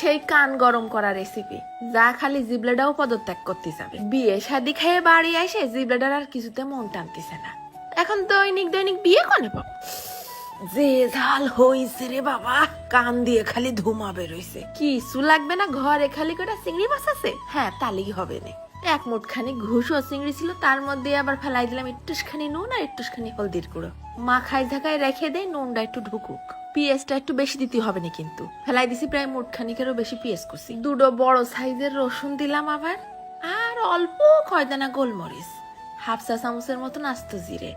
সেই কান গরম করা রেসিপি যা খালি জিবলাটাও পদত্যাগ করতে যাবে। বিয়ে শাদি খেয়ে বাড়ি এসে জিবলাটার আর কিছুতে মন টানতেছে না। এখন দৈনিক দৈনিক বিয়ে কনে পাবো? যে ঝাল হইছে রে বাবা কান দিয়ে খালি ধুমা বেরোইছে। কিছু লাগবে না ঘরে খালি করে চিংড়ি মাছ আছে? হ্যাঁ তালি হবে না। এক মুঠখানি ঘুষ ও চিংড়ি ছিল তার মধ্যে আবার ফেলাই দিলাম একটুখানি নুন আর একটুখানি হলদির গুঁড়ো। মাখাই ঝাঁকায় রেখে দেয় নুনটা একটু ঢুকুক। পিঁয়াজটা একটু বেশি দিতে হবে না কিন্তু। ফেলাই দিছি প্রায় মুঠখানিকেরও বেশি পিঁয়াজ করছি। দুটো বড় সাইজের রসুন দিলাম আবার, আর অল্প কয়দানা গোলমরিচ। হাফ চা চামচের মতন আস্ত জিরে।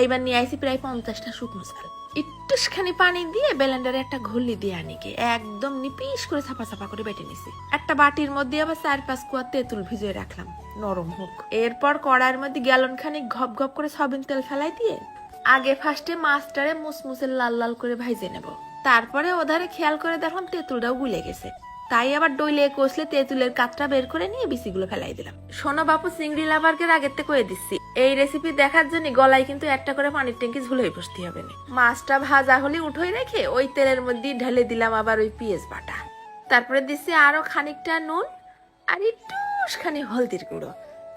এইবার নিয়ে আইছি প্রায় পঞ্চাশটা শুকনো চাল। একটুখানি পানি দিয়ে ব্লেন্ডারে একটা ঘুলি দিয়ে আনিকে। একদম নিপিস করে ছাপা ছাপা করে বেটে নিছি। একটা বাটির মধ্যে আবার চার পাঁচ কুয়া তেঁতুল ভিজিয়ে রাখলাম, নরম হোক। এরপর কড়াইয়ের মধ্যে গ্যালন খানিক ঘপ ঘপ করে সয়াবিন তেল ফেলাই দিয়ে আগে ফার্স্টে মাছটারে মুসমুসে লাল লাল করে ভাইজে নেব। তারপরে ওধারে খেয়াল করে দেখলাম তেঁতুলটাও গুলে গেছে। তাই আবার ডইলে কষলে তেঁতুলের কাতটা বের করে নিয়ে বিসিগুলো ফেলাই দিলাম। শোনো বাপু, চিংড়ি লাভারকে আগের থেকে কয়ে দিচ্ছি। এই রেসিপি দেখার জন্য গলায় কিন্তু একটা করে পানির ট্যাঙ্কি ঝুলোই বসতে হবে না। মাছটা ভাজা হলে উঠোই রেখে ওই তেলের মধ্যে ঢেলে দিলাম আবার ওই পিঁয়াজ বাটা। তারপরে দিচ্ছি আরও খানিকটা নুন আর একটুখানি হলদির গুঁড়ো।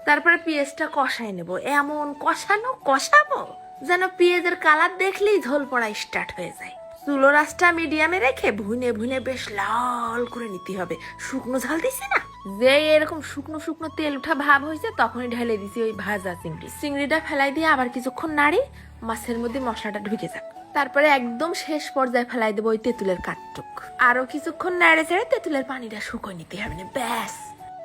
তারপরে পেঁয়াজটা কষাই নেব। এমন কষানো, কষাবো। যেন পেঁয়াজের কালার দেখলেই ঝোল পড়া স্টার্ট হয়ে যায়। চুলো রাসটা মিডিয়ামে রেখে ভুনে ভুনে বেশ লাল করে নিতে হবে। শুকনো ঝাল দিছি না? যে এরকম শুকনো শুকনো তেল উঠা ভাব হয়েছে, তখনই ঢেলে দিছি ওই ভাজা চিংড়ি। চিংড়িটা ফেলাই দিয়ে আবার কিছুক্ষণ নাড়ি, মাছের মধ্যে মশলাটা ঢুকে যাক। তারপরে একদম শেষ পর্যায়ে ফেলাই দেবো ওই তেঁতুলের কাঠটুক। আরও কিছুক্ষণ নাড়ে ছেড়ে তেঁতুলের পানিটা শুকোয় নিতে হবে না, ব্যাস।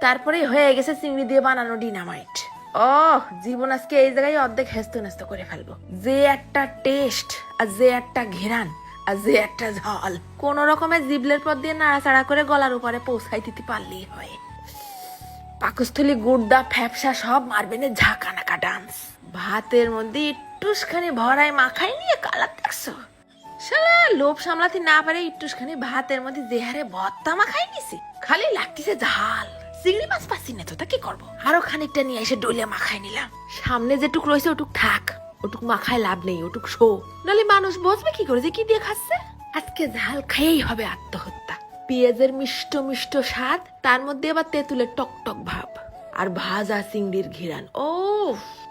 তারপরে হয়ে গেছে চিংড়ি দিয়ে বানানো ডিনামাইট। ও জীবন আজকে এই জায়গায় অর্ধেক হেস্ত নেস্ত করে ফেলব। যে একটা টেস্ট আর যে একটা ঘেরান আর যে একটা ঝাল, কোন রকমের জিবলের পর দিয়ে নাড়াচাড়া করে গলার উপরে পৌঁছাই দিতে পারলেই হয়। পাকস্থলী গুড়দা ফ্যাপসা সব মারবে না ঝাঁকা নাকা ডান্স। ভাতের মধ্যে একটুখানি ভরায় মাখাই নিয়ে কালার দেখছ? শালা, লোভ সামলাতে না পারে একটুখানি ভাতের মধ্যে জেহারে ভত্তা মাখাই নিছি। খালি লাগতেছে ঝাল। চিংড়ি মাছ পাচ্ছি না তো, তা কি করব? আরও খানিকটা নিয়ে এসে ডইলে মাখায় নিলাম সামনে যেটুক রয়েছে ওটুক থাক। ওটুক মাখায় লাভ নেই, ওটুক শো। নাহলে মানুষ বসবে কি করে যে কি দিয়ে খাচ্ছে? আজকে ঝাল খেয়েই হবে আত্মহত্যা। পেঁয়াজের মিষ্ট মিষ্ট স্বাদ, তার মধ্যে আবার তেঁতুলের টক টক ভাব। আর ভাজা চিংড়ির ঘিরান। ও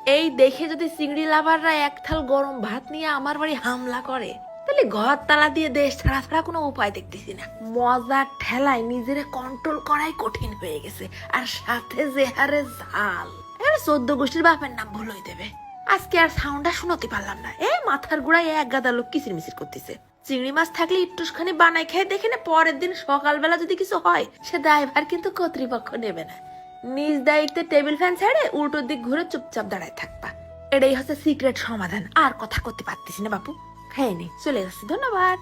এই দেখে যদি চিংড়ি লাভাররা এক থাল গরম ভাত নিয়ে আমার বাড়ি হামলা করে তাহলে ঘর তালা দিয়ে দেশ ছাড়া ছাড়া কোনো উপায় দেখতেছি না। মজার ঠেলায় নিজেরে কন্ট্রোল করাই কঠিন হয়ে গেছে। আর সাথে যে হারে ঝাল। এবারে চোদ্দ গোষ্ঠীর বাপের নাম ভুল হয়ে দেবে আজকে আর সাউন্ডটা শুনতে পারলাম না। এ, মাথার গোড়ায় এক গাদা লোক কিচির মিচির করতেছে। চিংড়ি মাছ থাকলে একটুখানি বানাই খেয়ে দেখে না, পরের দিন সকালবেলা যদি কিছু হয়, সে দায়ভার কিন্তু কর্তৃপক্ষ নেবে না। নিজ দায়িত্বে টেবিল ফ্যান ছেড়ে উল্টো দিক ঘুরে চুপচাপ দাঁড়ায় থাকবা। এটাই হচ্ছে সিক্রেট সমাধান। আর কথা করতে পারতেছি না বাপু। খাইনি চলে যাচ্ছি ধন্যবাদ